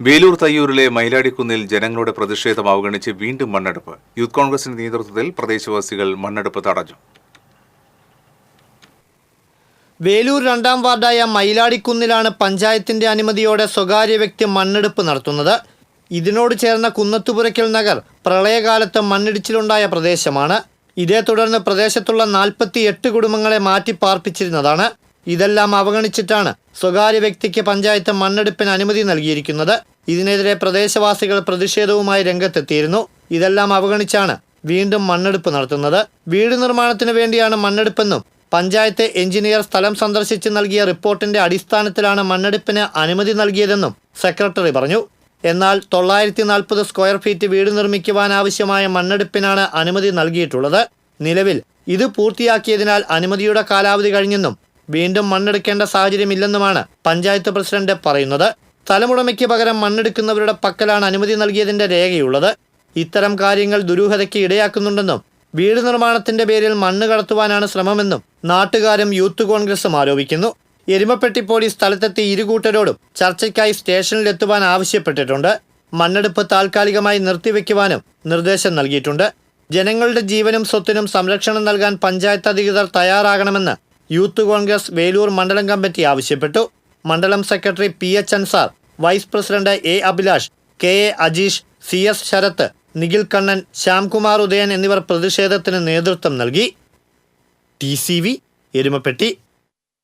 വേലൂർ തയ്യൂരിലെ മയിലാടിക്കുന്നിൽ ജനങ്ങളുടെ പ്രതിഷേധം അവഗണിച്ച് വീണ്ടും മണ്ണെടുപ്പ്. യൂത്ത് കോൺഗ്രസിന്റെ നേതൃത്വത്തിൽ പ്രദേശവാസികൾ മണ്ണെടുപ്പ് തടഞ്ഞു. വേലൂർ രണ്ടാം വാർഡായ മയിലാടിക്കുന്നിലാണ് പഞ്ചായത്തിന്റെ അനുമതിയോടെ സ്വകാര്യ വ്യക്തി മണ്ണെടുപ്പ് നടത്തുന്നത്. ഇതിനോട് ചേർന്ന കുന്നത്തുപുരയ്ക്കൽ നഗർ പ്രളയകാലത്ത് മണ്ണിടിച്ചിലുണ്ടായ പ്രദേശമാണ്. ഇതേ തുടർന്ന് പ്രദേശത്തുള്ള നാൽപ്പത്തി എട്ട് കുടുംബങ്ങളെ മാറ്റി പാർപ്പിച്ചിരുന്നതാണ്. ഇതെല്ലാം അവഗണിച്ചിട്ടാണ് സ്വകാര്യ വ്യക്തിക്ക് പഞ്ചായത്ത് മണ്ണെടുപ്പിന് അനുമതി നൽകിയിരിക്കുന്നത്. ഇതിനെതിരെ പ്രദേശവാസികൾ പ്രതിഷേധവുമായി രംഗത്തെത്തിയിരുന്നു. ഇതെല്ലാം അവഗണിച്ചാണ് വീണ്ടും മണ്ണെടുപ്പ് നടത്തുന്നത്. വീട് നിർമ്മാണത്തിന് വേണ്ടിയാണ് മണ്ണെടുപ്പെന്നും പഞ്ചായത്ത് എഞ്ചിനീയർ സ്ഥലം സന്ദർശിച്ച് നൽകിയ റിപ്പോർട്ടിന്റെ അടിസ്ഥാനത്തിലാണ് മണ്ണെടുപ്പിന് അനുമതി നൽകിയതെന്നും സെക്രട്ടറി പറഞ്ഞു. എന്നാൽ തൊള്ളായിരത്തി നാൽപ്പത് സ്ക്വയർ ഫീറ്റ് വീട് നിർമ്മിക്കുവാനാവശ്യമായ മണ്ണെടുപ്പിനാണ് അനുമതി നൽകിയിട്ടുള്ളത്. നിലവിൽ ഇത് പൂർത്തിയാക്കിയതിനാൽ അനുമതിയുടെ കാലാവധി കഴിഞ്ഞെന്നും വീണ്ടും മണ്ണെടുക്കേണ്ട സാഹചര്യമില്ലെന്നുമാണ് പഞ്ചായത്ത് പ്രസിഡന്റ് പറയുന്നത്. സ്ഥലമുടമയ്ക്ക് പകരം മണ്ണെടുക്കുന്നവരുടെ പക്കലാണ് അനുമതി നൽകിയതിന്റെ രേഖയുള്ളത്. ഇത്തരം കാര്യങ്ങൾ ദുരൂഹതയ്ക്ക് ഇടയാക്കുന്നുണ്ടെന്നും വീട് നിർമ്മാണത്തിന്റെ പേരിൽ മണ്ണ് കടത്തുവാനാണ് ശ്രമമെന്നും നാട്ടുകാരും യൂത്ത് കോൺഗ്രസും ആരോപിക്കുന്നു. എരുമപ്പെട്ടി പോലീസ് സ്ഥലത്തെത്തി ഇരുകൂട്ടരോടും ചർച്ചയ്ക്കായി സ്റ്റേഷനിലെത്തുവാൻ ആവശ്യപ്പെട്ടിട്ടുണ്ട്. മണ്ണെടുപ്പ് താൽക്കാലികമായി നിർത്തിവെക്കുവാനും നിർദ്ദേശം നൽകിയിട്ടുണ്ട്. ജനങ്ങളുടെ ജീവനും സ്വത്തിനും സംരക്ഷണം നൽകാൻ പഞ്ചായത്ത് അധികൃതർ തയ്യാറാകണമെന്ന് യൂത്ത് കോൺഗ്രസ് വേലൂർ മണ്ഡലം കമ്മിറ്റി ആവശ്യപ്പെട്ടു. മണ്ഡലം secretary P H Ansar vice president A Abhilash K A Ajeesh C S Sarath Nikhil Kannan Shyamkumar Udayan എന്നിവർ പ്രതിഷേധത്തിന് നേതൃത്വം നൽകി. T C V Erumapetty.